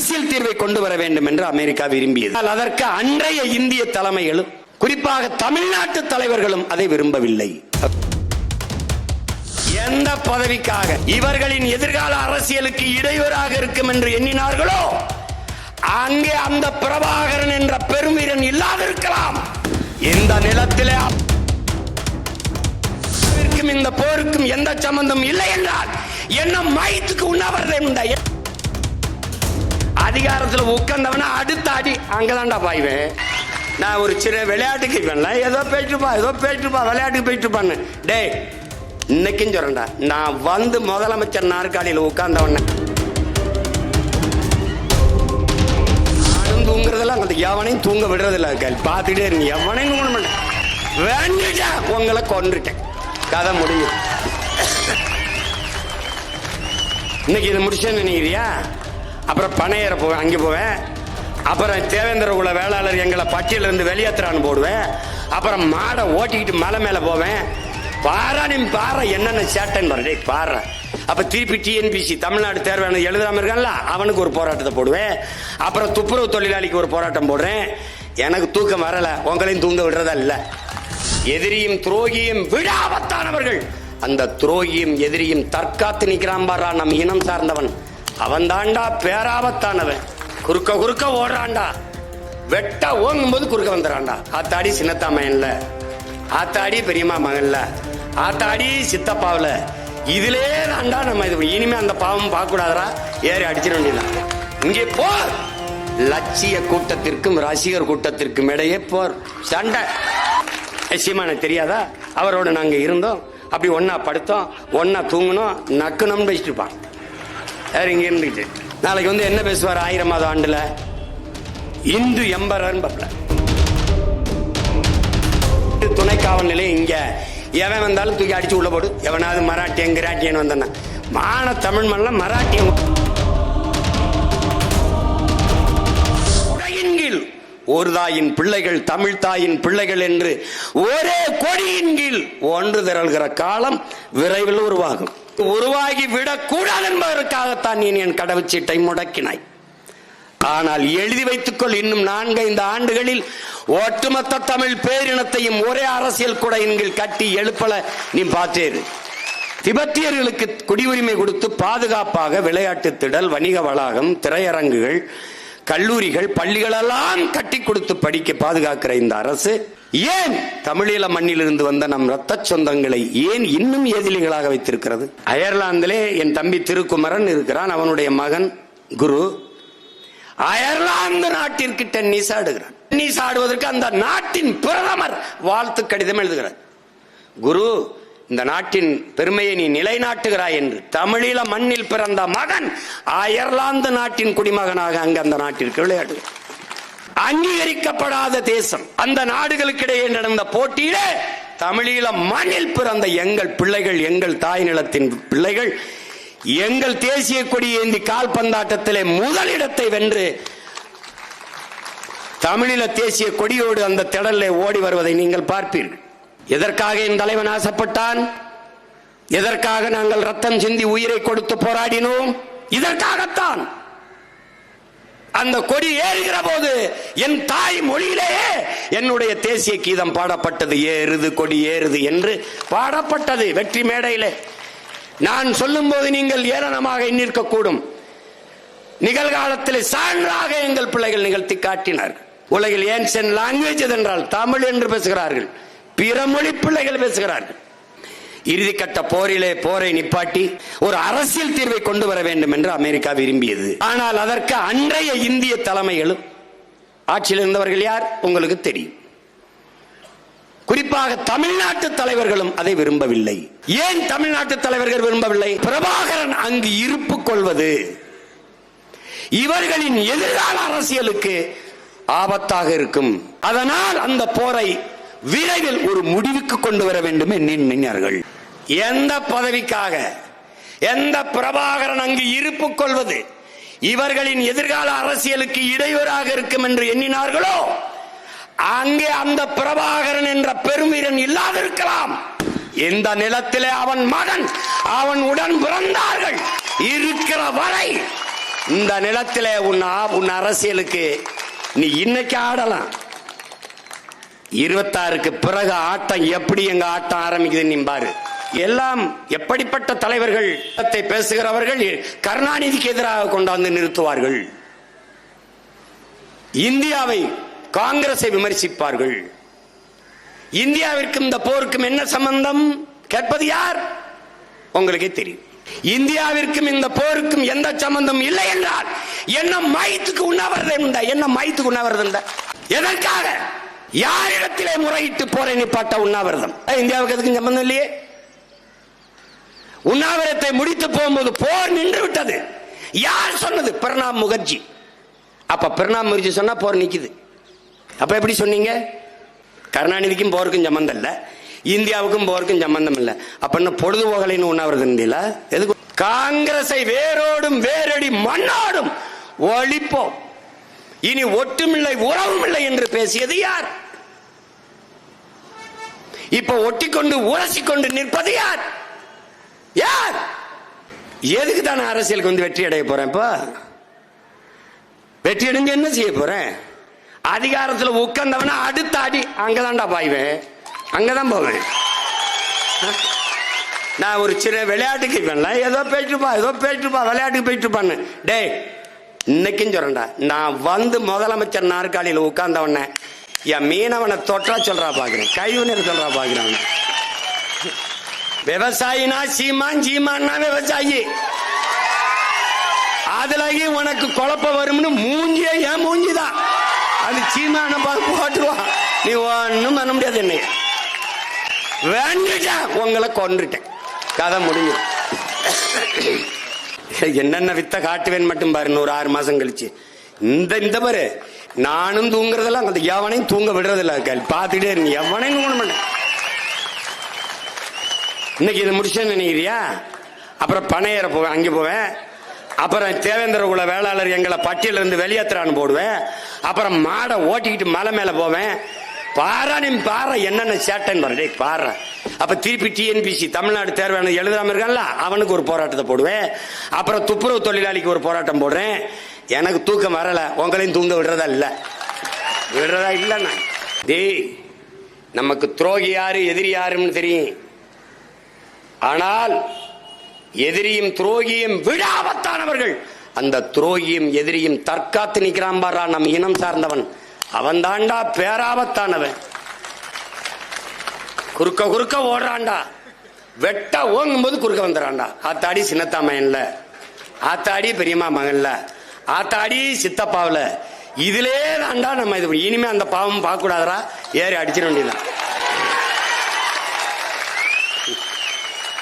அரசியல் தீர்வை கொண்டு வர வேண்டும் என்று அமெரிக்கா விரும்பியது. அதற்கு அன்றைய இந்திய தலைமைகளும் குறிப்பாக தமிழ்நாட்டு தலைவர்களும் அதை விரும்பவில்லை. எந்த பதவிக்காக இவர்களின் எதிர்கால அரசியலுக்கு இடையூறாக இருக்கும் என்று எண்ணினார்களோ அங்கே அந்த பிரபாகரன் என்ற பெருமீரன் இல்லாதிருக்கலாம். இந்த நிலத்திலே இந்த போருக்கும் எந்த சம்பந்தம் இல்லை என்றால் என்ன மயத்துக்கு உண்ணாவிரதம் அதிகாரத்துல உட்கார்ந்தவன அடுத்த அடி. அங்கதான்டா பாய்வேன். நான் ஒரு சின்ன விளையாட்டுக்கு பண்ணல ஏதோ போயிட்டுப்பா ஏதோ போயிட்டுப்பா விளையாட்டுக்கு போயிட்டுப்பான்னு டேய் இன்னைக்கும் சொல்றேன்டா. நான் வந்து முதலமைச்சர் நாற்காலியில் உட்கார்ந்தவன. தூங்குறதெல்லாம் அந்த எவனையும் தூங்க விடுறதில்ல கேள் பார்த்துட்டே இருங்க எவனையும் தூங்க மாட்டேன். வேண்டிட்டா உங்களை கொன்றுட்டேன். கதை முடியும். இன்னைக்கு இதை முடிச்சேன்னு நினைக்கிறியா? அப்புறம் பனையேற போவேன் அங்கே போவேன். அப்புறம் தேவேந்திர குல வேளாளர் எங்களை பட்டியலிருந்து வெளியேற்றுறான்னு போடுவேன். அப்புறம் மாடை ஓட்டிக்கிட்டு மலை மேலே போவேன். பாரா நீ பாரு என்னென்ன சேட்டைன்னு பாரு. டேய் பாரு. அப்ப திருப்பி டிஎன்பிசி தமிழ்நாடு தேர்வானது எழுதாம இருக்கான்ல அவனுக்கு ஒரு போராட்டத்தை போடுவேன். அப்புறம் துப்புரவு தொழிலாளிக்கு ஒரு போராட்டம் போடுறேன். எனக்கு தூக்கம் வரல உங்களையும் தூங்க விடுறதா இல்ல. எதிரியும் துரோகியும் விடாபத்தானவர்கள் அந்த துரோகியும் எதிரியும் தற்காத்து நிற்கிறான் பாரா நம் இனம் சார்ந்தவன். அவன் தாண்டா பேராபத்தானவன். குறுக்க குறுக்க ஓடுறான்டா. வெட்ட ஓங்கும் போது குறுக்க வந்துடுறான்டா ஆத்தாடி சின்னத்தாமையன்ல ஆத்தாடி பெரியம்மா மகன்ல. ஆத்தாடி சித்தப்பாவில். இதிலே தாண்டா நம்ம இது இனிமே அந்த பாவம் பார்க்க கூடாதரா ஏறி அடிச்சிட வேண்டியதான் இங்கே போர். லட்சிய கூட்டத்திற்கும் ரசிகர் கூட்டத்திற்கும் இடையே போர். சண்டை. சீமான தெரியாதா? அவரோட நாங்கள் இருந்தோம். அப்படி ஒன்னா படுத்தோம். ஒன்னா தூங்கணும் நக்கணும்னு பேசிட்டு இருப்பான். யார் இங்க இருந்துட்டு நாளைக்கு வந்து என்ன பேசுவார் ஆயிரமாவது ஆண்டுல? இந்து எம்பரன் பப்ல. துணை காவல் நிலையம் இங்க. எவன் வந்தாலும் தூக்கி அடிச்சு உள்ள போடு. எவனாவது மராட்டியன் கிராட்டியன் வந்தன மான தமிழ் மண்ணில் மராட்டியம் கீழ் ஒரு தாயின் பிள்ளைகள் தமிழ் தாயின் பிள்ளைகள் என்று ஒரே கொடியின் கீழ் ஒன்று திரள்கிற காலம் விரைவில் உருவாகும். உருவாகி விடக்கூடாது என்பதற்காகத்தான் நீ என் கடவுச்சீட்டை முடக்கினாய். ஆனால் எழுதி வைத்துக்கொள் இன்னும் நான்கைந்து ஆண்டுகளில் ஒட்டுமொத்த தமிழ் பேரினத்தையும் ஒரே அரசியல் கூட கட்டி எழுப்பல நீ பார்த்தேரு. திபெத்தியர்களுக்கு குடியுரிமை கொடுத்து பாதுகாப்பாக விளையாட்டு திடல் வணிக வளாகம் திரையரங்குகள் கல்லூரிகள் பள்ளிகளெல்லாம் கட்டி கொடுத்து படிக்க பாதுகாக்கிற இந்த அரசு ஏன் தமிழீழ மண்ணிலிருந்து வந்த நம் ரத்த சொந்தங்களை ஏன் இன்னும் எதிரிகளாக வைத்திருக்கிறது? அயர்லாந்திலே என் தம்பி திருக்குமரன் இருக்கிறான் அவனுடைய மகன் குரு. அயர்லாந்து நாட்டிற்கு டென்னிஸ் ஆடுகிறார் டென்னிஸ் ஆடுவதற்கு அந்த நாட்டின் பிரதமர் வாழ்த்து கடிதம் எழுதுகிறார். குரு இந்த நாட்டின் பெருமையை நீ நிலைநாட்டுகிறாய் என்று தமிழீழ மண்ணில் பிறந்த மகன் அயர்லாந்து நாட்டின் குடிமகனாக அங்கு அந்த நாட்டிற்கு விளையாடுகிறார். அங்கீகரிக்கப்படாத தேசம். அந்த நாடுகளுக்கிடையே நடந்த போட்டியிலே தமிழீழ மண்ணில் பிறந்த எங்கள் பிள்ளைகள் எங்கள் தாய் நிலத்தின் பிள்ளைகள் எங்கள் தேசிய கொடி ஏந்தி கால்பந்தாட்டத்திலே முதலிடத்தை வென்று தமிழீழ தேசிய கொடியோடு அந்த திடலிலே ஓடி வருவதை நீங்கள் பார்ப்பீர்கள். எதற்காக என் தலைவன் ஆசைப்பட்டான்? எதற்காக நாங்கள் ரத்தம் சிந்தி உயிரை கொடுத்து போராடினோம்? இதற்காகத்தான். அந்த கொடி ஏறுகிற போது என் தாய் மொழியிலேயே என்னுடைய தேசிய கீதம் பாடப்பட்டது. ஏறுது கொடி ஏறுது என்று பாடப்பட்டது வெற்றி மேடையிலே. நான் சொல்லும் போது நீங்கள் ஏளனமாக நிற்கக்கூடும் நிகழ்காலத்தில் சான்றாக எங்கள் பிள்ளைகள் நிகழ்த்தி காட்டினார்கள். உலகில் ஏன்சன் லாங்குவேஜ் என்றால் தமிழ் என்று பேசுகிறார்கள். பிற மொழி பிள்ளைகள் பேசுகிறார்கள். இறுதிக்கட்ட போரிலே போரை நிப்பாட்டி ஒரு அரசியல் தீர்வை கொண்டு வர வேண்டும் என்று அமெரிக்கா விரும்பியது. ஆனால் அதற்கு அன்றைய இந்திய தலைமைகளும் ஆட்சியில் இருந்தவர்கள் யார்? உங்களுக்கு தெரியும். குறிப்பாக தமிழ்நாட்டு தலைவர்களும் அதை விரும்பவில்லை. ஏன் தமிழ்நாட்டு தலைவர்கள் விரும்பவில்லை? பிரபாகரன் அங்கு இருப்பு கொள்வது. இவர்களின் எதிர்கால அரசியலுக்கு ஆபத்தாக இருக்கும். அதனால் அந்த போரை விரைவில் ஒரு முடிவுக்கு கொண்டு வர வேண்டும் என்று எண்ணினார்கள். எந்த பதவிக்காக எந்த பிரபாகரன் அங்கு இருப்பு கொள்வது இவர்களின் எதிர்கால அரசியலுக்கு இடையூறாக இருக்கும் என்று எண்ணினார்களோ அங்கே அந்த பிரபாகரன் என்ற பெருமீரன் இல்லாதிருக்கலாம். இந்த நிலத்திலே அவன் மகன் அவன் உடன் பிறந்தார்கள் இருக்கிற வரை இந்த நிலத்திலே உன் உன் அரசியலுக்கு நீ இன்னைக்கு ஆடலாம். இருபத்தாறுக்கு பிறகு ஆட்டம் எப்படி எங்க ஆட்டம் ஆரம்பிக்குதுன்னு நீ பாரு. எல்லாம் எப்படிப்பட்ட தலைவர்கள் பேசுகிறவர்கள் கருணாநிதிக்கு எதிராக கொண்டாந்து நிறுத்துவார்கள். இந்தியாவை காங்கிரஸை விமர்சிப்பார்கள். இந்தியாவிற்கும் இந்த போருக்கும் என்ன சம்பந்தம்? கேட்பது யார்? உங்களுக்கே தெரியும். இந்தியாவிற்கும் இந்த போருக்கும் எந்த சம்பந்தம் இல்லை என்றால் என்ன மயத்துக்கு உண்ணாவிரதம் என்ன மயத்துக்கு உண்ணாவிரதம் உண்டா எதற்காக? யாரிடத்திலே முறையிட்டு போரை நிப்பாட்ட உண்ணாவிரதம்? இந்தியாவுக்கு எதுக்கும் சம்பந்தம் இல்லையே? உண்ணாவிரத்தை முடித்து போகும்போது போர் நின்று விட்டது. யார் சொன்னது? பிரணாப் முகர்ஜி. அப்ப பிரணாப் முகர்ஜி சொன்னா போர் நிக்குது. அப்ப எப்படி சொன்னீங்க? கருணாநிதிக்கும் போருக்கும் சம்பந்தம் இல்ல. இந்தியாவுக்கும் போருக்கும் சம்பந்தம் இல்ல. அப்ப என்ன பொழுதுபோகலைன்னு உண்ணாவிரதம் இல்ல எதுக்கு? காங்கிரஸை வேரோடும் வேரடி மண்ணோடும் ஒழிப்போம். இனி ஒட்டுமில்லை உறவும் இல்லை என்று பேசியது யார்? இப்ப ஒட்டிக்கொண்டு உரசிக்கொண்டு நிற்பது யார்? யார்? எதுக்கு தான் அரசியலுக்கு வந்து வெற்றி அடைய போறேன் இப்போ? வெற்றி அடைஞ்சு என்ன செய்ய போறேன்? அதிகாரத்தில் உட்கார்ந்தவன அடுத்த அடி அங்கதான்டா பாய்வேன். அங்கதான் போவேன். நான் ஒரு சின்ன விளையாட்டுக்கு இப்பல ஏதோ போயிட்டுப்பா ஏதோ போயிட்டுப்பா விளையாட்டுக்கு போயிட்டுப்பான்னு டேய் இன்னைக்கும் சொல்றேன்டா. நான் வந்து முதலமைச்சர் நாற்காலியில் உட்கார்ந்தவன. என் மீனவனை தொற்றா சொல்றா பாக்குறேன். கைவினர் சொல்றா பாக்குறேன் விவசாயினா சீமான் சீமான்னா விவசாயி. அதுலகி உனக்கு குழப்பம் வரும்னு மூஞ்சியே ஏன் மூஞ்சிதான். அது சீமான பார்த்து போட்டுருவான். நீ ஒன்னும் பண்ண முடியாது என்னைய வேண்டுட்டேன் உங்களை கொன்றுட்டேன். கதை முடிஞ்சு என்னென்ன வித்த காட்டுவேன் மட்டும் பாரு ஒரு ஆறு மாசம் கழிச்சு. இந்த இந்த பாரு நானும் தூங்குறதெல்லாம் அந்த எவனையும் தூங்க விடுறதில்ல பார்த்துட்டே இருங்க. எவனையும் தூங்க மாட்டேன். இன்னைக்கு இதை முடிச்சேன்னு நினைக்கிறியா? அப்புறம் பனையேற போவேன் அங்கே போவேன். அப்புறம் தேவேந்திர குல வேளாளர் எங்களை பட்டியல இருந்து வெளியேற்றுறான்னு போடுவேன். அப்புறம் மாடை ஓட்டிக்கிட்டு மலை மேலே போவேன். பாரா நீ பாரு என்னென்ன சேட்டன் பாரு. டேய் பாரு. அப்ப திருப்பி டிஎன்பிசி தமிழ்நாடு தேர்வான எழுதாம இருக்கான்ல அவனுக்கு ஒரு போராட்டத்தை போடுவேன். அப்புறம் துப்புரவு தொழிலாளிக்கு ஒரு போராட்டம் போடுறேன். எனக்கு தூக்கம் வரல உங்களையும் தூங்க விடுறதா இல்ல. விடுறதா இல்லைண்ணா. டேய் நமக்கு துரோகி யாரு எதிரி யாருன்னு தெரியும். ஆனால் எதிரியும் துரோகியும் விடாபத்தானவர்கள். அந்த துரோகியும் எதிரியும் தற்காத்து நிற்கிறான் பாரா நம் இனம் சார்ந்தவன். அவன் தாண்டா பேராபத்தானவன். குறுக்க குறுக்க ஓடுறான்டா. வெட்ட ஓங்கும் போது குறுக்க வந்துடுறான்டா. ஆத்தாடி சின்னத்தாமையன்ல ஆத்தாடி பெரியம்மா மகன்ல. ஆத்தாடி சித்தப்பாவில். இதிலே தாண்டா நம்ம இது இனிமே அந்த பாவம் பார்க்கக்கூடாதரா ஏறி அடிச்சிட வேண்டியதான்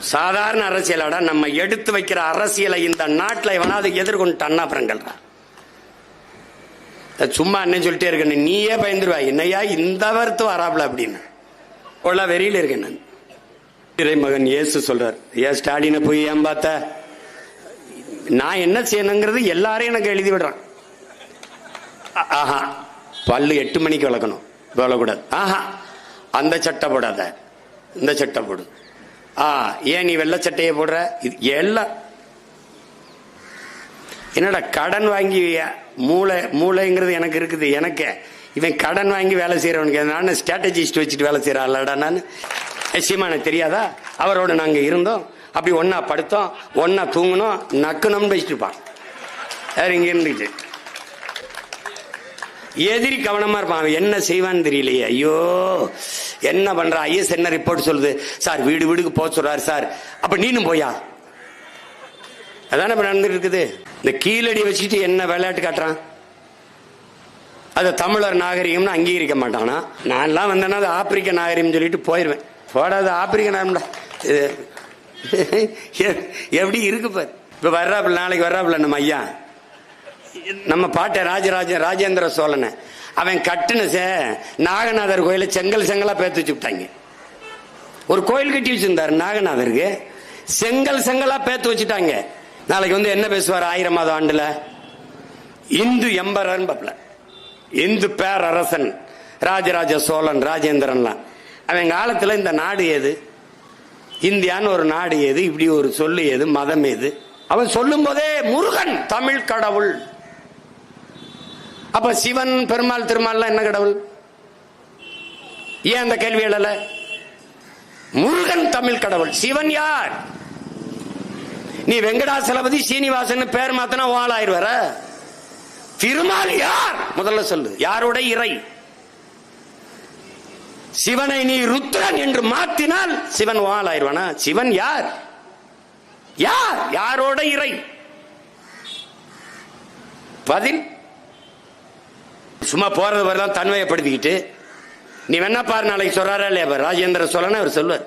சாதாரண அரசியலோட நம்ம எடுத்து வைக்கிற அரசியலை இந்த நாட்டில் எவனாவது எதிர்கொண்டு அப்புறங்கள் சும்மா என்ன சொல்லிட்டே இருக்கேன் நீயே பயந்துருவா என்னையா இந்த வருத்து வராப்ல அப்படின்னு. உள்ள வெறியில் இருக்கேன் நான். இறைமகன் இயேசு சொல்றார் ஏன் ஸ்டாலினை போய் ஏன் பார்த்த? நான் என்ன செய்யணுங்கிறது எல்லாரையும் எனக்கு எழுதி விடுறான். ஆஹா பல்லு எட்டு மணிக்கு விளக்கணும் கூடாது ஆஹா அந்த சட்டை போடாத இந்த சட்டை போடு. ஆ ஏன் நீ வெள்ளை சட்டையை போடுற? இது எல்லாம். என்னடா கடன் வாங்கி மூளை மூளைங்கிறது எனக்கு இருக்குது எனக்கு. இவன் கடன் வாங்கி வேலை செய்யறவனுக்கு நான் ஸ்ட்ராட்டஜிஸ்ட் வச்சுட்டு வேலை செய்யறான்லடா நான். சீமா எனக்கு தெரியாதா? அவரோட நாங்கள் இருந்தோம். அப்படி ஒன்னா படுத்தோம் ஒன்னா தூங்கணும் நக்கணும்னு வச்சுட்டு இருப்பான். வேற இங்க இருந்துட்டு எதிரி கவனமா இருப்பான் அவன் என்ன செய்வான்னு தெரியலையே. ஐயோ என்ன பண்ற? ஐஎஸ் என்ன ரிப்போர்ட் சொல்லுது? சார் வீடு வீடுக்கு போக சொல்றாரு சார். அப்ப நீனும் போயா? அதானே இப்ப நடந்துட்டு இருக்குது. இந்த கீழடி வச்சுட்டு என்ன விளையாட்டு காட்டுறான்? அது தமிழர் நாகரிகம்னு அங்கீகரிக்க மாட்டானா? நான்லாம் வந்தேன்னா அது ஆப்பிரிக்க நாகரிகம் சொல்லிட்டு போயிடுவேன் போடாது ஆப்பிரிக்க நாகரிகம்டா எ- எப்படி இருக்கு பாரு. இப்ப வர்றாப்புல நாளைக்கு வர்றாப்புல நம்ம ஐயா. நம்ம பாட்டை ராஜராஜ ராஜேந்திர சோழனை. அவன் கட்டுன சே நாகநாதர் கோயில செங்கல் செங்கலா பேத்து வச்சுட்டாங்க ஒரு கோயில் கட்டி வச்சிருந்தாரு நாகநாதருக்கு. செங்கல் செங்கலா பேத்து வச்சுட்டாங்க. நாளைக்கு வந்து என்ன பேசுவார் ஆயிரமாவது ஆண்டுல? இந்து எம்பரன் பப்ல இந்து பேரரசன் ராஜராஜ சோழன் ராஜேந்திரன்லாம். அவன் காலத்துல இந்த நாடு ஏது? இந்தியான்னு ஒரு நாடு ஏது? இப்படி ஒரு சொல்லு ஏது? மதம் ஏது? அவன் சொல்லும் போதே முருகன் தமிழ் கடவுள். அப்ப சிவன் பெருமாள் திருமால்லாம் என்ன கடவுள்? ஏன் அந்த கேள்வி எழல? முருகன் தமிழ் கடவுள். சிவன் யார்? நீ வெங்கடாசலபதி சீனிவாசன் பேர் மாத்தனா வாழாயிருவர திருமால் யார்? முதல்ல சொல்லு. யாரோட இறை? சிவனை நீ ருத்ரன் என்று மாத்தினால் சிவன் வாழாயிருவானா சிவன் யார்? யார்? யாரோட இறை? பதில் சும்மா போறது வரலாம் தன்மையப்படுத்திக்கிட்டு நீ வேணா பாரு நாளைக்கு சொல்றாரா இல்லையா ராஜேந்திர சோழன் அவர் சொல்வார்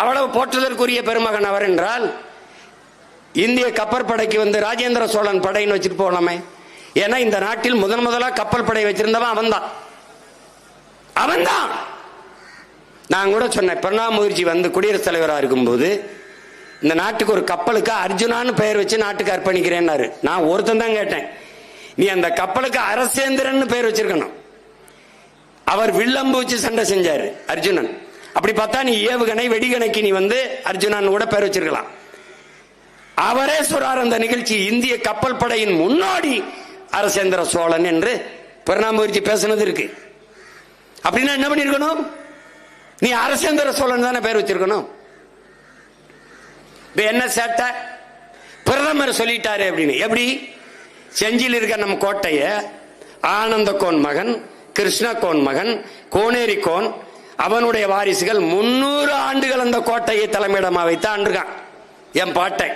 அவ்வளவு போற்றுதற்குரிய பெருமகன் அவர் என்றால் இந்திய கப்பற்படைக்கு வந்து ராஜேந்திர சோழன் படைன்னு வச்சுட்டு போகலாமே ஏன்னா இந்த நாட்டில் முதன் முதலாக கப்பல் படை வச்சிருந்தவன் அவன்தான். அவன்தான்! நான் கூட சொன்னேன் பிரணாப் முகர்ஜி வந்து குடியரசுத் தலைவராக இருக்கும்போது இந்த நாட்டுக்கு ஒரு கப்பலுக்கு அர்ஜுனான்னு பெயர் வச்சு நாட்டுக்கு அர்ப்பணிக்கிறேன்னாரு. நான் ஒருத்தன் தான் கேட்டேன். நீ அந்த கப்பலுக்கு அரசேந்திரன் பெயர் வச்சிருக்கணும். அவர் வில்லம்பூச்சி சண்டை செஞ்சாரு அர்ஜுனன். அப்படி பார்த்தா நீ ஏவுகணை வெடிகணைக்கு நீ வந்து அர்ஜுனன் கூட பேர் வச்சிருக்கலாம். அவரே சொல்றார் அந்த நிகழ்ச்சி இந்திய கப்பல் படையின் முன்னோடி அரசேந்திர சோழன் என்று பிரணாப் பேசினது பேசுனது இருக்கு. அப்படின்னா என்ன பண்ணிருக்கணும் நீ அரசேந்திர சோழன் தானே பேர் வச்சிருக்கணும். என்ன சேட்டை? பிரதமர் சொல்லிட்டாரு அப்படின்னு. எப்படி? செஞ்சியில் இருக்க நம்ம கோட்டைய ஆனந்த கோன் மகன் கிருஷ்ண கோன் மகன் கோனேரி கோன் அவனுடைய வாரிசுகள் முன்னூறு ஆண்டுகள் அந்த கோட்டையை தலைமையிடமா வைத்து ஆண்டிருக்கான் என் பாட்டை.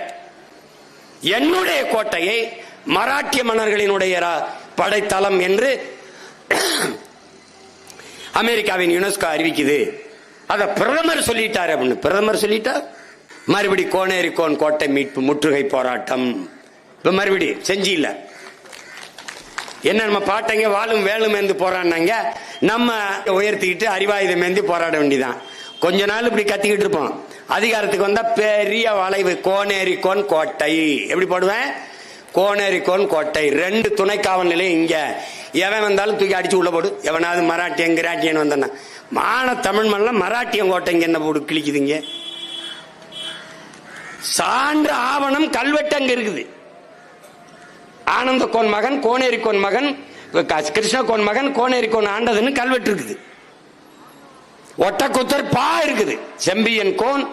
என்னுடைய கோட்டையை மராட்டிய மன்னர்களினுடைய ரா- படைத்தளம் என்று அமெரிக்காவின் யுனெஸ்கோ அறிவிக்குது. அத பிரதமர் சொல்லிட்டார் அப்படின்னு. பிரதமர் சொல்லிட்டார் மறுபடி கோனேரி கோன் கோட்டை மீட்பு முற்றுகை போராட்டம். இப்ப மறுபடி செஞ்சி என்ன நம்ம பாட்டங்க வாழும் வேலும் மேந்து போராடினாங்க? நம்ம உயர்த்திக்கிட்டு அறிவாயுதம் மேந்தி போராட வேண்டியதான் கொஞ்ச நாள் இப்படி கத்திக்கிட்டு இருப்போம். அதிகாரத்துக்கு வந்தா பெரிய வளைவு கோனேரி கோன் கோட்டை. எப்படி போடுவேன்? கோனேரி கோன் கோட்டை. ரெண்டு துணை காவல் நிலையம் இங்க. எவன் வந்தாலும் தூக்கி அடிச்சு உள்ள போடு. எவனாவது மராட்டியன் கிராட்டியன் வந்தானா மான தமிழ் மண்ணில் மராட்டியன் கோட்டைங்க என்ன போடு கிழிக்குதுங்க சான்று ஆவணம் கல்வெட்டு அங்க இருக்குது. ஆனந்த கோன் மகன் கோனேரி கோன் மகன் கிருஷ்ண கோன் மகன் கோனேரி கோன் ஆண்டதுன்னு கல்வெட்டு இருக்குது ஒட்டக்குத்தர் பா இருக்குது. செம்பியன் கோன்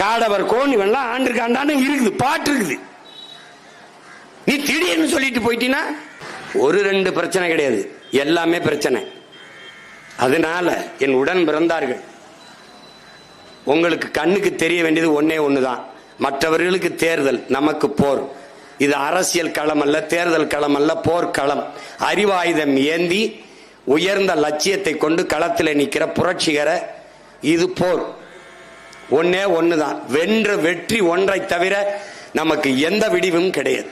காடவர் கோன் இவெல்லாம் ஆண்டு ஆண்டாண்டு இருக்குது பாட்டு இருக்குது நீ திடீர்னு சொல்லிட்டு போயிட்டீன்னா ஒரு ரெண்டு பிரச்சனை கிடையாது. எல்லாமே பிரச்சனை. அதனால என் உடன் பிறந்தார்கள். உங்களுக்கு கண்ணுக்கு தெரிய வேண்டியது ஒன்னே ஒண்ணுதான். மற்றவர்களுக்கு தேர்தல் நமக்கு போர். இது அரசியல் களம் அல்ல தேர்தல் களம் அல்ல போர்க்களம் அறிவாயுதம் ஏந்தி உயர்ந்த லட்சியத்தை கொண்டு களத்தில் நிற்கிற புரட்சிகர இது போர். ஒன்னே தான் வென்ற வெற்றி ஒன்றை தவிர நமக்கு எந்த விடிவும் கிடையாது.